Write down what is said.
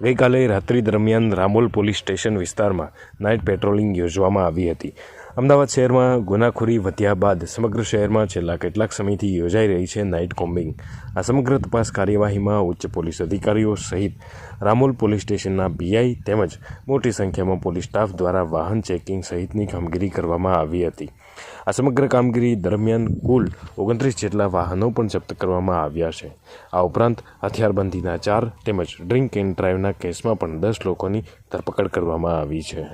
ગઈકાલે રાત્રિ દરમિયાન રામોલ પોલીસ સ્ટેશન વિસ્તારમાં નાઇટ પેટ્રોલિંગ યોજવામાં આવી હતી. અમદાવાદ શહેરમાં ગુનાખોરી વધ્યા બાદ સમગ્ર શહેરમાં છેલ્લા કેટલાક સમયથી યોજાઈ રહી છે નાઇટ કોમ્બિંગ. આ સમગ્ર તપાસ કાર્યવાહીમાં ઉચ્ચ પોલીસ અધિકારીઓ સહિત રામોલ પોલીસ સ્ટેશનના પીઆઈ તેમજ મોટી સંખ્યામાં પોલીસ સ્ટાફ દ્વારા વાહન ચેકિંગ સહિતની કામગીરી કરવામાં આવી હતી. આ સમગ્ર કામગીરી દરમિયાન કુલ ઓગણત્રીસ જેટલા વાહનો પણ જપ્ત કરવામાં આવ્યા છે. આ ઉપરાંત હથિયારબંધીના ચાર તેમજ ડ્રિંક એન્ડ ડ્રાઈવના કેસમાં પણ દસ લોકોની ધરપકડ કરવામાં આવી છે.